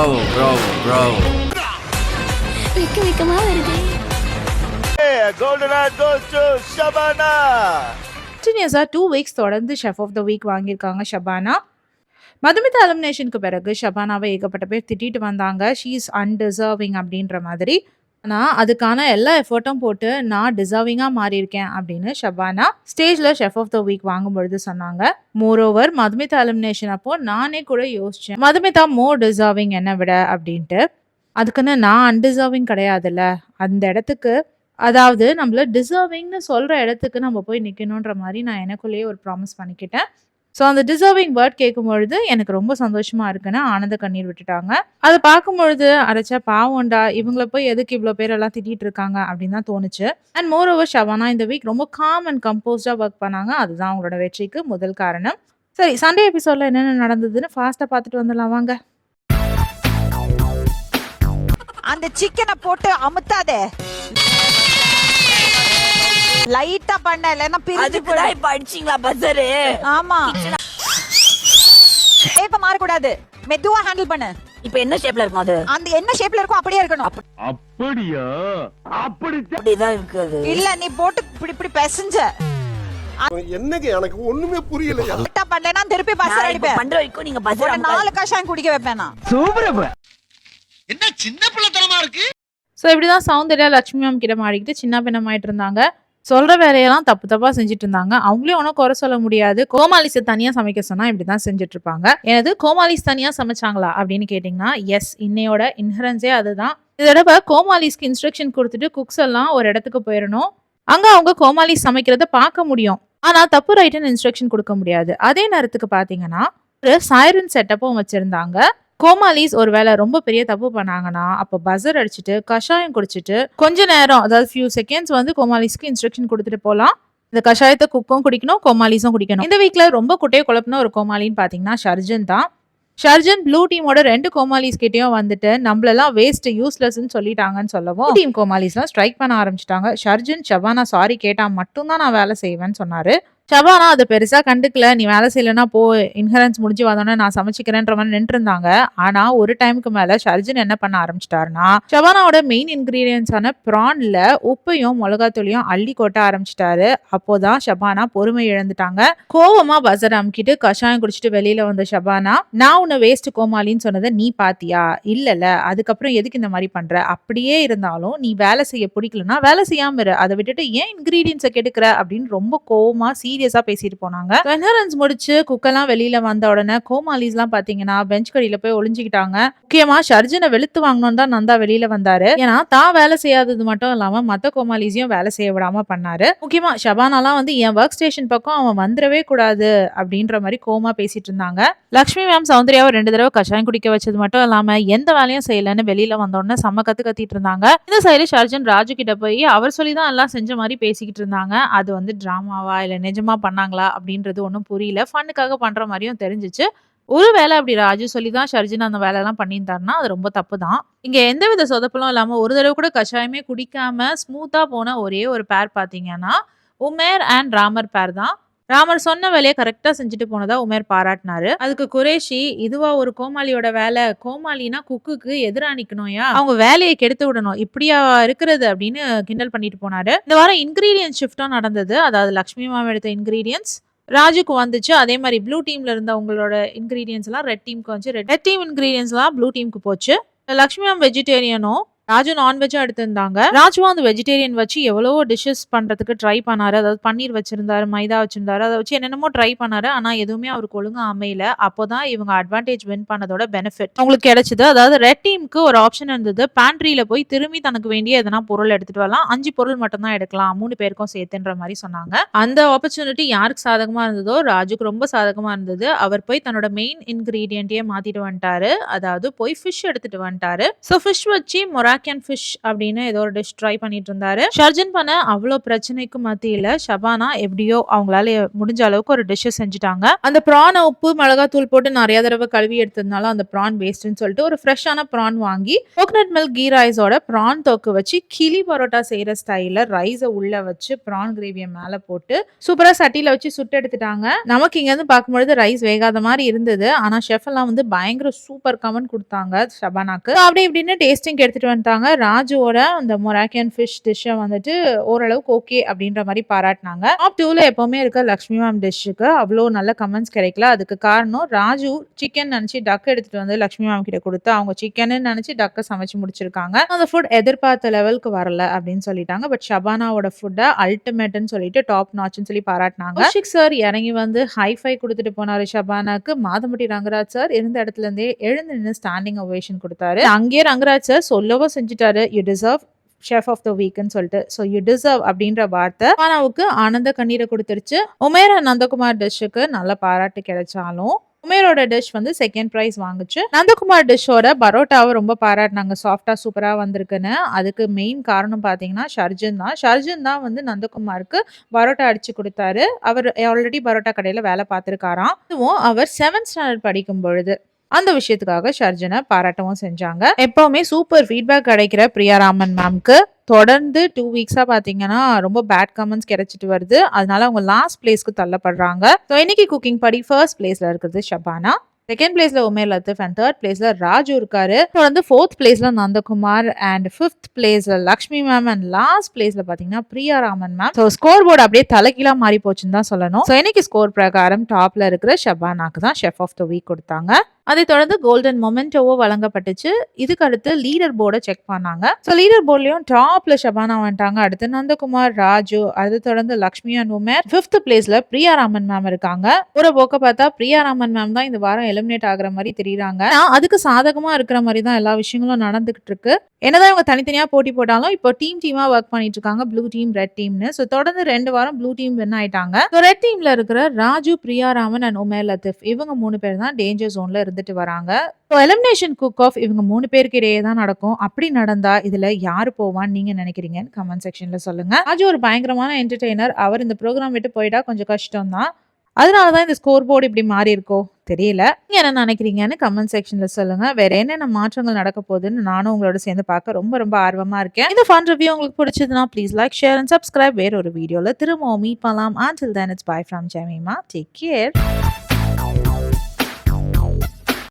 bravo, bravo, bravo. வெக்க வெக்கமா வருது golden eye goes to Shabana. கண்டினியூஸாக டூ வீக்ஸ் தொடர்ந்து ஷெஃப் ஆஃப் த வீக் வாங்கியிருக்காங்க ஷபானா மதுமிதா எலிமினேஷனுக்கு பிறகு ஷபானாவை ஏகப்பட்ட பேர் திட்டிட்டு வந்தாங்க ஷீ இஸ் அன்டிசர்விங் அப்படின்ற மாதிரி நான் அதுக்கான எல்லா எஃபர்ட்டும் போட்டு நான் டிசர்விங்காக மாறியிருக்கேன் அப்படின்னு ஷபானா ஸ்டேஜில் ஷெஃப் ஆஃப் த வீக் வாங்கும் பொழுது சொன்னாங்க. மோரோவர் மதுமிதா எலிமினேஷன் அப்போ நானே கூட யோசித்தேன் மதுமிதா மோர் டிசர்விங் என்னை விட அப்படின்ட்டு. அதுக்குன்னு நான் அன்டிசர்விங் கிடையாதுல்ல. அந்த இடத்துக்கு அதாவது நம்மள டிசர்விங்னு சொல்கிற இடத்துக்கு நம்ம போய் நிற்கணுன்ற மாதிரி நான் எனக்குள்ளேயே ஒரு ப்ராமிஸ் பண்ணிக்கிட்டேன். ஸோ அந்த டிசர்விங் வேர்ட் கேட்கும்பொழுது எனக்கு ரொம்ப சந்தோஷமா இருக்குன்னு ஆனந்த கண்ணீர் விட்டுட்டாங்க. அதை பார்க்கும்பொழுது அரைச்சா பாவம்டா இவங்கள போய் எதுக்கு இவ்வளோ பேரெல்லாம் திட்டிட்டு இருக்காங்க அப்படின்னு தான் தோணுச்சு. அண்ட் மோர் ஓவர் ஷவானா இந்த வீக் ரொம்ப காம் அண்ட் கம்போஸ்டாக ஒர்க் பண்ணாங்க. அதுதான் அவங்களோட வெற்றிக்கு முதல் காரணம். சரி சண்டே எபிசோடில் என்னென்ன நடந்ததுன்னு ஃபாஸ்ட்டாக பார்த்துட்டு வந்துடலாம். வாங்க. அந்த சிக்கனை போட்டு அமுத்தாதே. லைட்டா பண்ண இல்லைன்னா பிரிஞ்சு போயிடும். இப்ப அடிச்சீங்களா பஸ்ஸரு ஆமா. ஷேப்ப மாறக்கூடாது. மெதுவா ஹேண்டில் பண்ணு. இப்ப என்ன ஷேப்ல இருக்கும் அது? அந்த என்ன ஷேப்ல இருக்கும் அப்படியே இருக்கணும். அப்படிதான் இருக்கு அது இல்ல நீ போட்டு இப்படி இப்படி பெசஞ்ச. என்னங்க எனக்கு ஒண்ணுமே புரியலையா? லைட்டா பண்ணலனா திருப்பி இப்ப அடிப்பேன். பண்ற வரைக்கும் நீங்க பஸ் ஒரு நாலு கஷாயம் குடிக்க வைப்பேன் நான். ஸோ இப்படி தான் சௌந்தர்யா லட்சுமி மேம் கிட்ட மாறிக்கிட்டு சின்ன பின்னமாயிட்டு இருந்தாங்க. சொல்கிற வேலையெல்லாம் தப்பு தப்பாக செஞ்சுட்டு இருந்தாங்க அவங்களையும் ஒன்றும் குறை சொல்ல முடியாது. கோமாலிஸை தனியாக சமைக்க சொன்னால் இப்படி தான் செஞ்சுட்டு இருப்பாங்க எனது கோமாலிஸ் தனியாக சமைச்சாங்களா அப்படின்னு கேட்டிங்கன்னா எஸ் இன்னையோட இன்ஹரன்ஸே அதுதான். இந்த தடவை கோமாலிஸ்க்கு இன்ஸ்ட்ரக்ஷன் கொடுத்துட்டு குக்ஸ் எல்லாம் ஒரு இடத்துக்கு போயிடணும் அங்கே அவங்க கோமாலிஸ் சமைக்கிறத பார்க்க முடியும். ஆனால் தப்பு ரைட்டுன்னு இன்ஸ்ட்ரக்ஷன் கொடுக்க முடியாது. அதே நேரத்துக்கு பார்த்தீங்கன்னா ஒரு சைரன் செட்டப்பும் வச்சுருந்தாங்க. கோமாலிஸ் ஒருவேளை ரொம்ப பெரிய தப்பு பண்ணாங்கன்னா அப்போ பசர் அடிச்சுட்டு கஷாயம் குடிச்சிட்டு கொஞ்ச நேரம் அதாவது ஃபியூ செகண்ட்ஸ் வந்து கோமாலிஸ்க்கு இன்ஸ்ட்ரக்ஷன் கொடுத்துட்டு போகலாம் இந்த கஷாயத்தை குக்கும் குடிக்கணும் கோமாலிஸும் குடிக்கணும். இந்த வீக்ல ரொம்ப குட்டையை குழப்பின ஒரு கோமாளின்னு பார்த்தீங்கன்னா ஷர்ஜன் தான். ஷர்ஜன் ப்ளூ டீமோட ரெண்டு கோமாலிஸ் கிட்டயும் வந்துட்டு நம்மளெல்லாம் வேஸ்ட் யூஸ்லெஸ்ன்னு சொல்லிட்டாங்கன்னு சொல்லவும் டீம் கோமாலிஸ்லாம் ஸ்ட்ரைக் பண்ண ஆரம்பிச்சிட்டாங்க. ஷர்ஜன் ஷபானா சாரி கேட்டா மட்டும்தான் நான் வேலை செய்வேன்னு சொன்னாரு. ஷபானா அதை பெருசா கண்டுக்கல. நீ வேலை செய்யலன்னா போ இன்ஹரன்ஸ் முடிஞ்சு வந்தோடனே நான் சமைச்சிக்கிறேன்ற மாதிரி நின்றுருந்தாங்க. ஆனா ஒரு டைமுக்கு மேல ஷர்ஜன் என்ன பண்ண ஆரம்பிச்சிட்டாருன்னா ஷபானாவோட மெயின் இன்கிரீடியன்ஸான ப்ரான்ல உப்பையும் மிளகாத்தூளையும் அள்ளி கொட்ட ஆரம்பிச்சிட்டாரு. அப்போதான் ஷபானா பொறுமை இழந்துட்டாங்க. கோவமா பசர் அமுக்கிட்டு கஷாயம் குடிச்சிட்டு வெளியில வந்த ஷபானா நான் உன்னை வேஸ்ட் கோமாளின்னு சொன்னதை நீ பாத்தியா? இல்லல அதுக்கப்புறம் எதுக்கு இந்த மாதிரி பண்ற? அப்படியே இருந்தாலும் நீ வேலை செய்ய பிடிக்கலன்னா வேலை செய்யாம இரு. அதை விட்டுட்டு ஏன் இன்கிரீடியன்ஸை கெடுக்கிற? அப்படின்னு ரொம்ப கோவமா சீரியஸா பேசிட்டு போனாங்க. கன்ஃபரன்ஸ் முடிச்சு குக்கெல்லாம் வெளியில வந்த உடனே கோமாலிஸ்லாம் பாத்தீங்கன்னா பெஞ்ச் கடையில போய் ஒளிஞ்சுக்கிட்டாங்க. முக்கியமா ஷர்ஜனை வெளுத்து வாங்கணும் தான் நந்தா வெளியில வந்தாரு. ஏன்னா தான் வேலை செய்யாதது மட்டும் இல்லாம மத்த கோமாலிஸையும் வேலை செய்ய விடாம பண்ணாரு. முக்கியமா ஷபானாலாம் வந்து என் ஒர்க் ஸ்டேஷன் பக்கம் அவன் வந்துடவே கூடாது அப்படின்ற மாதிரி கோமா பேசிட்டு இருந்தாங்க. லக்ஷ்மி மேம் சௌந்தர்யாவை ரெண்டு தடவை கஷாயம் குடிக்க வச்சது மட்டும் இல்லாம எந்த வேலையும் செய்யலன்னு வெளியில வந்தோடனே செம்ம கத்து கத்திட்டு இருந்தாங்க. இந்த சைடு ஷர்ஜன் ராஜு கிட்ட போய் அவர் சொல்லி தான் எல்லாம் செஞ்ச மாதிரி பேசிக்கிட்டு இருந்தாங்க. அது வந்து டிராமாவா இல்ல நிஜமா பண்ணாங்களா அப்படின்றது ஒன்றும் புரியல. ஃபன்னுக்காக பண்ற மாதிரியும் தெரிஞ்சிச்சு. ஒரு வேலை அப்படி ராஜு சொல்லி தான் ஷர்ஜின் அந்த வேலையெல்லாம் பண்ணியிருந்தாருன்னா அது ரொம்ப தப்பு தான் இங்க எந்தவித சொதப்பலும் இல்லாமல் ஒரு தடவை கூட கஷாயமே குடிக்காம ஸ்மூத்தாக போன ஒரே ஒரு பேர் பார்த்தீங்கன்னா உமேர் அண்ட் ராமர் பேர் தான். ராமர் சொன்ன வேலையை கரெக்டாக செஞ்சுட்டு போனதா உமேர் பாராட்டினாரு. அதுக்கு குரேஷி இதுவா ஒரு கோமாளியோட வேலை? கோமாளினா குக்குக்கு எதிரா நிக்கணும்யா அவங்க வேலையை கெடுத்து விடணும். இப்படியா இருக்கிறது? அப்படின்னு கிண்டல் பண்ணிட்டு போனாரு. இந்த வாரம் இன்கிரீடியன்ஸ் ஷிஃப்டும் நடந்தது. அதாவது லக்ஷ்மி மாம் எடுத்த இன்கிரீடியன்ஸ் ராஜுக்கு வந்துச்சு. அதே மாதிரி ப்ளூ டீம்ல இருந்த உங்களோட இன்கிரீடியன்ஸ் எல்லாம் ரெட் டீமுக்கு வந்துச்சு. ரெட் டீம் இன்கிரீடியன்ஸ் எல்லாம் ப்ளூ டீமுக்கு போச்சு. லக்ஷ்மி மேம் வெஜிடேரியனும் ராஜு நான்வெஜ்ஜும் எடுத்திருந்தாங்க. ராஜுவா அந்த வெஜிடேரியன் வச்சு எவ்வளவோ டிஷ்ஷஸ் பண்றதுக்கு ட்ரை பண்ணாரு. அதாவது பன்னீர் வச்சிருந்தாரு மைதா வச்சிருந்தாரு. அதை வச்சு என்னென்னமோ ட்ரை பண்ணாரு. ஆனா எதுவுமே அவருக்கு ஒழுங்கா அமையல. அப்போதான் இவங்க அட்வான்டேஜ் வின் பண்ணதோட பெனிஃபிட் அவங்களுக்கு கிடைச்சது. அதாவது ரெட் டீமுக்கு ஒரு ஆப்ஷன் இருந்தது. பேண்ட்ரியில போய் திரும்பி தனக்கு வேண்டிய எதனா பொருள் எடுத்துட்டு வரலாம். அஞ்சு பொருள் மட்டும் தான் எடுக்கலாம். மூணு பேருக்கும் சேர்த்துன்ற மாதிரி சொன்னாங்க. அந்த ஆப்பர்ச்சுனிட்டி யாருக்கு சாதகமா இருந்ததோ ராஜுக்கு ரொம்ப சாதகமா இருந்தது. அவர் போய் தன்னோட மெயின் இன்கிரீடியன்ட்டையே மாத்திட்டு வந்துட்டாரு. அதாவது போய் ஃபிஷ் எடுத்துட்டு வந்துட்டாரு. ஸோ ஃபிஷ் வச்சு மொராக் மொராக்கியன் ஃபிஷ் அப்படின்னு ஏதோ ஒரு டிஷ் ட்ரை பண்ணிட்டு இருந்தாரு ஷர்ஜன் பண்ண அவ்வளோ பிரச்சனைக்கு மத்தியில ஷபானா எப்படியோ அவங்களால முடிஞ்ச அளவுக்கு ஒரு டிஷ்ஷை செஞ்சுட்டாங்க. அந்த ப்ரானை உப்பு மிளகாத்தூள் போட்டு நிறைய தடவை கழுவி எடுத்ததுனால அந்த ப்ரான் வேஸ்ட்னு சொல்லிட்டு ஒரு ஃப்ரெஷ்ஷான ப்ரான் வாங்கி கோகனட் மில்க் கீ ரைஸோட ப்ரான் தொக்கு வச்சு கிளி பரோட்டா செய்யற ஸ்டைல ரைஸை உள்ள வச்சு ப்ரான் கிரேவியை மேல போட்டு சூப்பரா சட்டியில வச்சு சுட்டு எடுத்துட்டாங்க. நமக்கு இங்க இருந்து பார்க்கும்பொழுது ரைஸ் வேகாத மாதிரி இருந்தது. ஆனா ஷெஃப் எல்லாம் வந்து பயங்கர சூப்பர் கமெண்ட் கொடுத்தாங்க ஷபானாக்கு. அப்படி இப்படின்னு டேஸ்டிங் எடுத்துட்டு வந்துட்டாங்க ராஜுவோட அந்த மொராக்கியன் ஃபிஷ் டிஷ்ஷை வந்துட்டு ஓரளவுக்கு ஓகே அப்படின்ற மாதிரி பாராட்டினாங்க. டாப் டூல எப்பவுமே இருக்க லக்ஷ்மி மேம் டிஷ்ஷுக்கு அவ்வளோ நல்ல கமெண்ட்ஸ் கிடைக்கல. அதுக்கு காரணம் ராஜு சிக்கன் நினைச்சு டக் எடுத்துட்டு வந்து லக்ஷ்மி மேம் கிட்ட கொடுத்து அவங்க சிக்கன் நினைச்சு டக்கை சமைச்சு முடிச்சிருக்காங்க. அந்த ஃபுட் எதிர்பார்த்த லெவலுக்கு வரல அப்படின்னு சொல்லிட்டாங்க. பட் ஷபானாவோட ஃபுட்டை அல்டிமேட்னு சொல்லிட்டு டாப் நாட்ச்னு சொல்லி பாராட்டினாங்க. கௌஷிக் சார் இறங்கி வந்து ஹைஃபை கொடுத்துட்டு போனாரு ஷபானாக்கு. மாதம்பட்டி ரங்கராஜ் சார் இருந்த இடத்துல இருந்தே எழுந்து நின்று ஸ்டாண்டிங் ஒவேஷன் கொடுத்தாரு. அங்கேயே ரங்கராஜ் சார் சொல்லவும் செஞ்சுட்டாரு. You deserve chef of the வீக்னு சொல்லிட்டு. ஸோ யூ டிசர்வ் அப்படின்ற வார்த்தை ஷபானாவுக்கு ஆனந்த கண்ணீரை கொடுத்துருச்சு. உமேர நந்தகுமார் டிஷ்ஷுக்கு நல்ல பாராட்டு கிடைச்சாலும் உமேரோட டிஷ் வந்து செகண்ட் ப்ரைஸ் வாங்குச்சு. நந்தகுமார் டிஷ்ஷோட பரோட்டாவை ரொம்ப பாராட்டினாங்க. சாஃப்டா சூப்பராக வந்திருக்குன்னு. அதுக்கு மெயின் காரணம் பார்த்தீங்கன்னா ஷர்ஜன் தான். ஷர்ஜன் தான் வந்து நந்தகுமாருக்கு பரோட்டா அடிச்சு கொடுத்தாரு. அவர் ஆல்ரெடி பரோட்டா கடையில் வேலை பார்த்துருக்காராம். அதுவும் அவர் செவன்த் ஸ்டாண்டர்ட் படிக்கும் பொழுது அந்த விஷயத்துக்காக ஷர்ஜனை பாராட்டவும் செஞ்சாங்க. எப்பவுமே சூப்பர் ஃபீட்பேக் கிடைக்கிற பிரியாராமன் மேம்க்கு தொடர்ந்து டூ வீக்ஸாக பார்த்தீங்கன்னா ரொம்ப பேட் கமெண்ட்ஸ் கிடைச்சிட்டு வருது. அதனால அவங்க லாஸ்ட் பிளேஸ்க்கு தள்ளப்படுறாங்க. ஸோ இன்னைக்கு குக்கிங் படி ஃபர்ஸ்ட் பிளேஸ்ல இருக்கிறது ஷபானா. செகண்ட் பிளேஸ்ல உமேர் லத்திஃப் அண்ட் தேர்ட் பிளேஸ்ல ராஜு இருக்காரு. தொடர்ந்து ஃபோர்த் பிளேஸ்ல நந்தகுமார் அண்ட் ஃபிஃப்த் பிளேஸ்ல லக்ஷ்மி மேம் அண்ட் லாஸ்ட் பிளேஸ்ல பாத்தீங்கன்னா Priya Raman ma'am so score board அப்படியே தலைகீழா மாறி போச்சுன்னு தான் சொல்லணும். ஸோ இன்னைக்கு ஸ்கோர் பிரகாரம் டாப்ல இருக்கிற ஷபானாக்கு தான் ஷெஃப் ஆஃப் த வீக் கொடுத்தாங்க. அதை தொடர்ந்து கோல்டன் மொமெண்டோவோ வழங்கப்பட்டுச்சு. இதுக்கு அடுத்து லீடர் போர்டை செக் பண்ணாங்க. ஸோ லீடர் போர்ட்லயும் டாப்ல ஷபானா வந்துட்டாங்க. அடுத்து நந்தகுமார் ராஜு அது தொடர்ந்து லக்ஷ்மி அண்ட் உமேர் ஃபிஃப்த் பிளேஸ்ல பிரியா ராமன் மேம் இருக்காங்க. ஒரு போக்க பார்த்தா பிரியா ராமன் மேம் தான் இந்த வாரம் எலிமினேட் ஆகுற மாதிரி தெரியுறாங்க. அதுக்கு சாதகமா இருக்கிற மாதிரி தான் எல்லா விஷயங்களும் நடந்துகிட்டு இருக்கு. என்னதான் இவங்க தனித்தனியா போட்டி போட்டாலும் இப்போ டீம் டீமா ஒர்க் பண்ணிட்டு இருக்காங்க. ப்ளூ டீம் ரெட் டீம்னு ஸோ தொடர்ந்து ரெண்டு வாரம் ப்ளூ டீம் வின் ஆயிட்டாங்க. ஸோ ரெட் டீம்ல இருக்கிற ராஜு பிரியா ராமன் அண்ட் உமேர் லத்திஃப் இவங்க மூணு பேர் தான் டேஞ்சர் ஜோன்ல வந்துட்டு வராங்க. ஸோ எலிமினேஷன் குக் ஆஃப் இவங்க மூணு பேருக்கு இடையே தான் நடக்கும். அப்படி நடந்தா இதுல யாரு போவான்னு நீங்க நினைக்கிறீங்கன்னு கமெண்ட் செக்ஷன்ல சொல்லுங்க. ராஜு ஒரு பயங்கரமான என்டர்டெய்னர் அவர் இந்த ப்ரோக்ராம் விட்டு போயிட்டா கொஞ்சம் கஷ்டம் தான் அதனால தான் இந்த ஸ்கோர் போர்டு இப்படி மாறி இருக்கோ? தெரியல. நீங்க என்ன நினைக்கிறீங்கன்னு கமெண்ட் செக்ஷன்ல சொல்லுங்க. வேற என்னென்ன மாற்றங்கள் நடக்க போகுதுன்னு நானும் உங்களோட சேர்ந்து பார்க்க ரொம்ப ரொம்ப ஆர்வமா இருக்கேன். இந்த ஃபன் ரிவ்யூ உங்களுக்கு பிடிச்சதுன்னா please like share and subscribe வேற ஒரு வீடியோல திரும்பவும் மீட் பண்ணலாம். Until then it's bye from Jemima take care